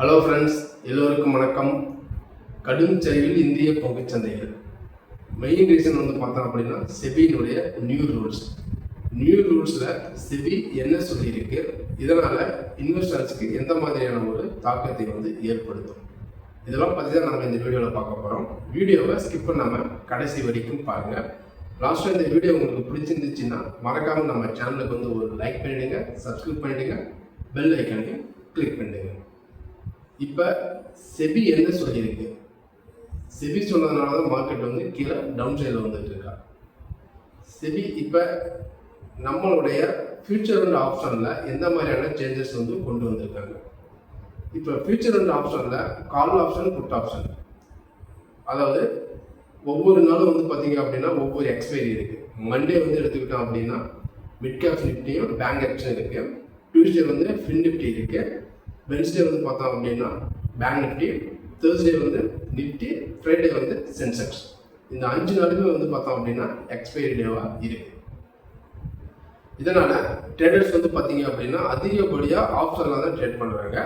Hello friends எல்லோருக்கும் வணக்கம். கடும் சரிவில் இந்திய பங்குச் சந்தைகள். மெயின் ரீசன் வந்து பார்த்தோம் அப்படின்னா செபியினுடைய நியூ ரூல்ஸ் நியூ ரூல்ஸில் செபி என்ன சொல்லியிருக்கு? இதனால் இன்வெஸ்டர்ஸ்க்கு எந்த மாதிரியான ஒரு தாக்கத்தை வந்து ஏற்படுத்தும்? இதெல்லாம் பற்றி தான் நம்ம இந்த வீடியோவில் பார்க்க போகிறோம் வீடியோவை ஸ்கிப் பண்ணாமல் கடைசி வரைக்கும் பாருங்கள் லாஸ்ட்டாக இந்த வீடியோ உங்களுக்கு பிடிச்சிருந்துச்சுன்னா மறக்காமல் நம்ம சேனலுக்கு வந்து ஒரு லைக் பண்ணிவிடுங்க சப்ஸ்கிரைப் பண்ணிடுங்க பெல் ஐக்கானையும் கிளிக் பண்ணிடுங்க. இப்போ செபி என்ன சொல்லியிருக்கு? செபி சொன்னதுனால தான் மார்க்கெட் வந்து கீழே டவுன் சைடில் வந்துட்டு இருக்கா. செபி இப்போ நம்மளுடைய ஃபியூச்சர் அண்ட் ஆப்ஷனில் எந்த மாதிரியான சேஞ்சஸ் வந்து கொண்டு வந்திருக்காங்க. இப்போ ஃபியூச்சர் அண்ட் ஆப்ஷனில் கால் ஆப்ஷன் புட் ஆப்ஷன் அதாவது ஒவ்வொரு நாளும் வந்து பார்த்தீங்க அப்படின்னா ஒவ்வொரு எக்ஸ்பைரி இருக்குது மண்டே வந்து எடுத்துக்கிட்டோம் அப்படின்னா மிட் கேப் நிஃப்டியும் பேங்க் ஆப்ஷன் இருக்குது டியூஸ்டே வந்து ஃபின் நிஃப்டி இருக்குது வென்ஸ்டே வந்து பார்த்தோம் அப்படின்னா பேங்க் நிஃப்டி தேர்ஸ்டே வந்து நிஃப்டி ஃப்ரைடே வந்து சென்செக்ஸ் இந்த அஞ்சு நாளுமே வந்து பார்த்தோம் அப்படின்னா எக்ஸ்பைரி டேவாக இருக்குது இதனால் ட்ரேடர்ஸ் வந்து பார்த்தீங்க அப்படின்னா அதிகப்படியாக ஆப்ஷனில் தான் ட்ரேட் பண்ணுறாங்க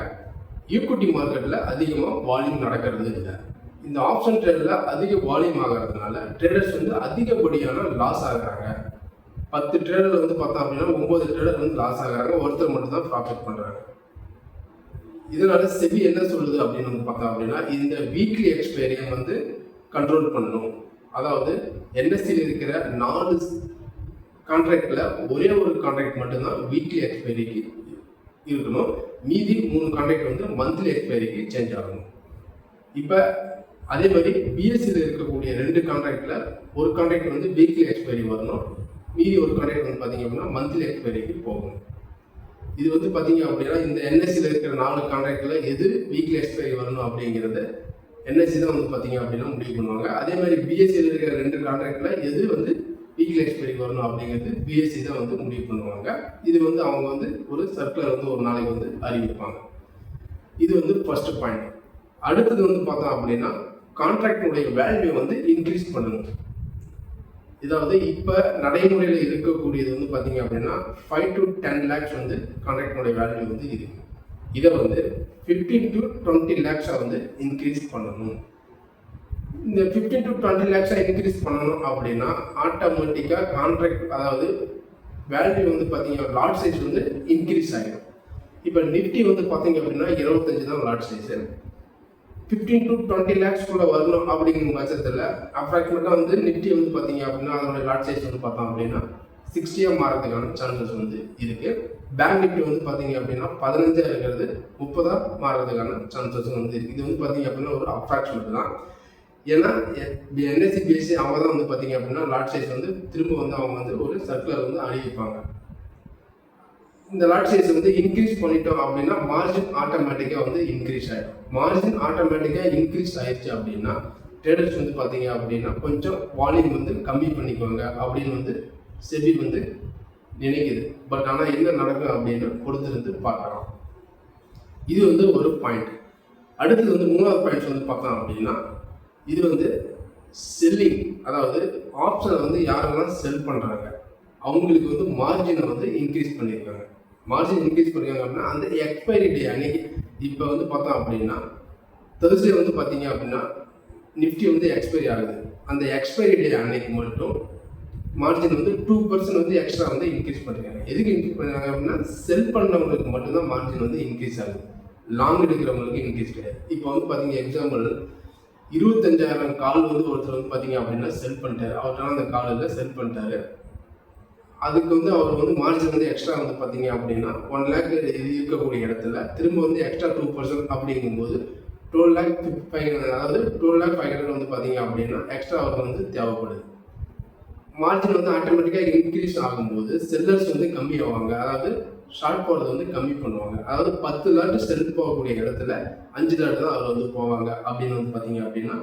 ஈக்குட்டி மார்க்கெட்டில் அதிகமாக வால்யூம் நடக்கிறது இல்லை. இந்த ஆப்ஷன் ட்ரேடில் அதிக வால்யூம் ஆகிறதுனால ட்ரேடர்ஸ் வந்து அதிகப்படியான லாஸ் ஆகுறாங்க. பத்து ட்ரேடர் வந்து பார்த்தோம் அப்படின்னா ஒம்பது ட்ரேடர் வந்து லாஸ் ஆகுறாங்க. ஒருத்தர் மட்டும் தான் ப்ராஃபிட் பண்ணுறாங்க இதனால செவி என்ன சொல்லுது அப்படின்னு வந்து பார்த்தோம் அப்படின்னா இந்த வீக்லி எக்ஸ்பைரியை வந்து கண்ட்ரோல் பண்ணணும் அதாவது என்எஸ்சியில் இருக்கிற நாலு கான்ட்ராக்டில் ஒரே ஒரு கான்ட்ராக்ட் மட்டும்தான் வீக்லி எக்ஸ்பைரிக்கு இருக்கணும். மீதி மூணு கான்ட்ராக்ட் வந்து மந்த்லி எக்ஸ்பைரிக்கு சேஞ்ச் ஆகணும். இப்போ அதே மாதிரி பிஎஸ்சியில் இருக்கக்கூடிய ரெண்டு கான்ட்ராக்டில் ஒரு கான்ட்ராக்ட் வந்து வீக்லி எக்ஸ்பைரி வரணும். மீதி ஒரு கான்ட்ராக்ட் வந்து பார்த்தீங்க அப்படின்னா மந்த்லி எக்ஸ்பைரிக்கு போகணும். இது வந்து பார்த்தீங்க அப்படின்னா இந்த என்எஸ்சியில் இருக்கிற நாலு கான்ட்ராக்டில் எது வீக்லி எக்ஸ்பைரி வரணும் அப்படிங்கிறத என்எஸ்சி தான் வந்து பார்த்தீங்க அப்படின்னா முடிவு பண்ணுவாங்க. அதே மாதிரி பிஎஸ்சியில் இருக்கிற ரெண்டு கான்ட்ராக்டில் எது வந்து வீக்லி எக்ஸ்பைரி வரணும் அப்படிங்கிறது பிஎஸ்சி தான் வந்து முடிவு பண்ணுவாங்க. இது வந்து அவங்க வந்து ஒரு சர்க்குலர் வந்து ஒரு நாளைக்கு வந்து அறிவிப்பாங்க. இது வந்து ஃபர்ஸ்ட் பாயிண்ட் அடுத்தது வந்து பார்த்தோம் அப்படின்னா கான்ட்ராக்டினுடைய வேல்யூ வந்து இன்க்ரீஸ் பண்ணணும். இதாவது இப்போ நடைமுறையில் இருக்கக்கூடியது வந்து பார்த்தீங்க அப்படின்னா ஃபைவ் டு டென் லேக்ஸ் வந்து கான்ட்ராக்டினுடைய வேல்யூ வந்து இருக்கு. இதை வந்து ஃபிஃப்டீன் டு டுவெண்ட்டி லேக்ஸாக வந்து இன்க்ரீஸ் பண்ணணும். இந்த ஃபிஃப்டீன் டு டுவெண்ட்டி லேக்ஸாக இன்க்ரீஸ் பண்ணணும் அப்படின்னா ஆட்டோமேட்டிக்காக கான்ட்ராக்ட் அதாவது வேல்யூ வந்து பார்த்தீங்க லாட் சைஸ் வந்து இன்க்ரீஸ் ஆகிடும் இப்போ நிஃப்டி வந்து பார்த்தீங்க அப்படின்னா இருபத்தஞ்சு தான் lot size fifteen to twenty லேக்ஸ்க்குள்ளே வரணும் அப்படிங்கிற பட்சத்தில் அப்ராக்சிமேட்டாக வந்து நிஃப்டி வந்து பார்த்தீங்க அப்படின்னா அதோட லாட் சைஸ் வந்து பார்த்தோம் அப்படின்னா சிக்ஸ்டியாக மாறதுக்கான சான்சஸ் வந்து இருக்குது பேங்க் நிஃப்டி வந்து பார்த்தீங்க அப்படின்னா பதினஞ்சாக இருக்கிறது முப்பதாக மாறதுக்கான சான்சஸ் வந்து இருக்குது இது வந்து பார்த்தீங்க அப்படின்னா ஒரு அப்ராக்சிமேட் தான். ஏன்னா என்எஸ்சி பிஎஸ்சி அவங்க தான் வந்து பார்த்தீங்க அப்படின்னா லாட் சைஸ் வந்து திரும்ப வந்து அவங்க வந்து ஒரு சர்க்குலர் வந்து அறிவிப்பாங்க இந்த லாட் சைஸ் வந்து இன்க்ரீஸ் பண்ணிட்டோம் அப்படின்னா மார்ஜின் ஆட்டோமேட்டிக்காக வந்து இன்க்ரீஸ் ஆகிடும் மார்ஜின் ஆட்டோமேட்டிக்காக இன்க்ரீஸ் ஆயிடுச்சு அப்படின்னா ட்ரேடர்ஸ் வந்து பார்த்தீங்க அப்படின்னா கொஞ்சம் வால்யூம் வந்து கம்மி பண்ணிக்குவாங்க அப்படின்னு வந்து செபி வந்து நினைக்குது. பட் ஆனால் என்ன நடக்கும் அப்படின்னு பொறுத்திருந்து பார்க்கலாம். இது வந்து ஒரு பாயிண்ட் அடுத்தது வந்து மூணாவது பாயிண்ட்ஸ் வந்து பார்த்தோம் அப்படின்னா இது வந்து செல்லிங் அதாவது ஆப்ஷனை வந்து யாரெல்லாம் செல் பண்ணுறாங்க அவங்களுக்கு வந்து மார்ஜினை வந்து இன்க்ரீஸ் பண்ணியிருக்காங்க. மார்ஜின் இன்க்ரீஸ் பண்ணியிருக்காங்க அப்படின்னா அந்த எக்ஸ்பைரி டே அன்னைக்கு இப்போ வந்து பார்த்தோம் அப்படின்னா தேர்ஸ்டே வந்து பார்த்தீங்க அப்படின்னா நிஃப்டி வந்து எக்ஸ்பைரி ஆகுது. அந்த எக்ஸ்பைரி டே அன்னைக்கு மட்டும் மார்ஜின் வந்து டூ பர்சன்ட் வந்து எக்ஸ்ட்ரா வந்து இன்க்ரீஸ் பண்ணிருக்காங்க எதுக்கு இன்க்ரீஸ் பண்ணுறாங்க அப்படின்னா செல் பண்ணவங்களுக்கு மட்டும்தான் மார்ஜின் வந்து இன்க்ரீஸ் ஆகுது. லாங் எடுக்கிறவங்களுக்கு இன்க்ரீஸ் கிடையாது. இப்போ வந்து பார்த்தீங்க எக்ஸாம்பிள் இருபத்தஞ்சாயிரம் கால் வந்து ஒருத்தர் வந்து பார்த்தீங்க அப்படின்னா செல் பண்ணிட்டாரு. அவர்கிட்ட அந்த காலில் செல் பண்ணிட்டாரு. அதுக்கு வந்து அவர் வந்து மார்ஜின் வந்து எக்ஸ்ட்ரா வந்து பார்த்தீங்க அப்படின்னா ஒன் லேக் இருக்கக்கூடிய இடத்துல திரும்ப வந்து எக்ஸ்ட்ரா டூ பர்சன்ட் அப்படிங்கும்போது டுவெல் லேக் ஃபைவ் ஹண்ட்ரட் அதாவது டுவெல் லேக் ஃபைவ் ஹண்ட்ரட் வந்து பார்த்தீங்க அப்படின்னா எக்ஸ்ட்ரா அவருக்கு வந்து தேவைப்படுது. மார்ஜின் வந்து ஆட்டோமேட்டிக்காக இன்க்ரீஸ் ஆகும்போது செல்லர்ஸ் வந்து கம்மி ஆவாங்க. அதாவது ஷார்ட் போகிறது வந்து கம்மி பண்ணுவாங்க. அதாவது பத்து லாட்டு செல் போகக்கூடிய இடத்துல அஞ்சு லாட்டு தான் அவர் வந்து போவாங்க அப்படின்னு வந்து பார்த்தீங்க அப்படின்னா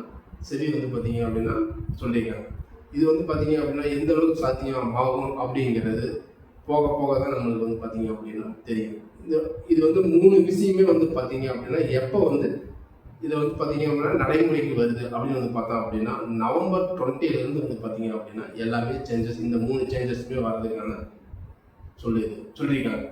செவி வந்து பார்த்தீங்க அப்படின்னா சொல்லியிருக்காங்க. இது வந்து பார்த்தீங்க அப்படின்னா எந்த அளவுக்கு சாத்தியம் ஆகும் அப்படிங்கிறது போக போக தான் நம்மளுக்கு வந்து பார்த்தீங்க அப்படின்னா தெரியும். இந்த இது வந்து மூணு விஷயமே வந்து பார்த்தீங்க அப்படின்னா எப்போ வந்து இதை வந்து பார்த்தீங்க அப்படின்னா நடைமுறைக்கு வருது அப்படின்னு வந்து பார்த்தோம் அப்படின்னா நவம்பர் டுவெண்ட்டிலேருந்து வந்து பார்த்தீங்க அப்படின்னா எல்லாமே சேஞ்சஸ் இந்த மூணு சேஞ்சஸுமே வர்றதுக்கான சொல்லி சொல்லியிருக்காங்க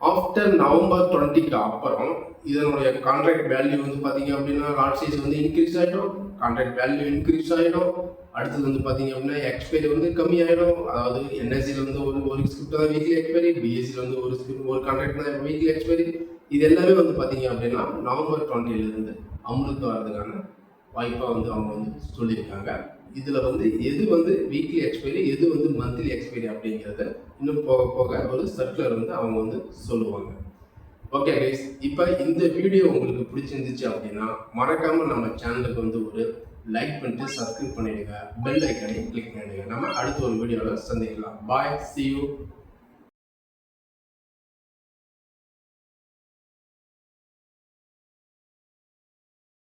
ஆஃப்டர் நவம்பர் டுவெண்ட்டிக்கு அப்புறம் இதனுடைய கான்ட்ராக்ட் வேல்யூ வந்து பார்த்தீங்க அப்படின்னா லாட் சைஸ் வந்து இன்க்ரீஸ் ஆகிடும் கான்ட்ராக்ட் வேல்யூ இன்க்ரீஸ் ஆகிடும் அடுத்தது வந்து பார்த்தீங்க அப்படின்னா எக்ஸ்பைரி வந்து கம்மி ஆகிடும் அதாவது என்எஸ்சியில் வந்து ஒரு ஒரு ஸ்கிரிப்ட் தான் வீக்லி எக்ஸ்பைரி பிஎஸ்சியில் வந்து ஒரு ஸ்கிரிப்ட் ஒரு கான்ட்ராக்ட் தான் வீக்லி எக்ஸ்பைரி இது எல்லாமே வந்து பார்த்தீங்க அப்படின்னா நவம்பர் டுவெண்ட்டிலேருந்து அமுலுக்கு வர்றதுக்கான வாய்ப்பாக வந்து அவங்க வந்து சொல்லியிருக்காங்க. இதில் வந்து எது வந்து வீக்லி எக்ஸ்பைரி எது வந்து மந்த்லி எக்ஸ்பைரி அப்படிங்கிறத இன்னும் போக போக ஒரு சர்க்குலர் வந்து அவங்க வந்து சொல்லுவாங்க. ஓகே கைஸ் இப்போ இந்த வீடியோ உங்களுக்கு பிடிச்சிருந்துச்சு அப்படின்னா மறக்காமல் நம்ம சேனலுக்கு வந்து ஒரு லைக் பண்ணிட்டு சப்ஸ்கிரைப் பண்ணிடுங்க. பெல் ஐக்கனையும் கிளிக் பண்ணிடுங்க. நம்ம அடுத்த ஒரு வீடியோவில் சந்திக்கலாம். பாய் சி யூ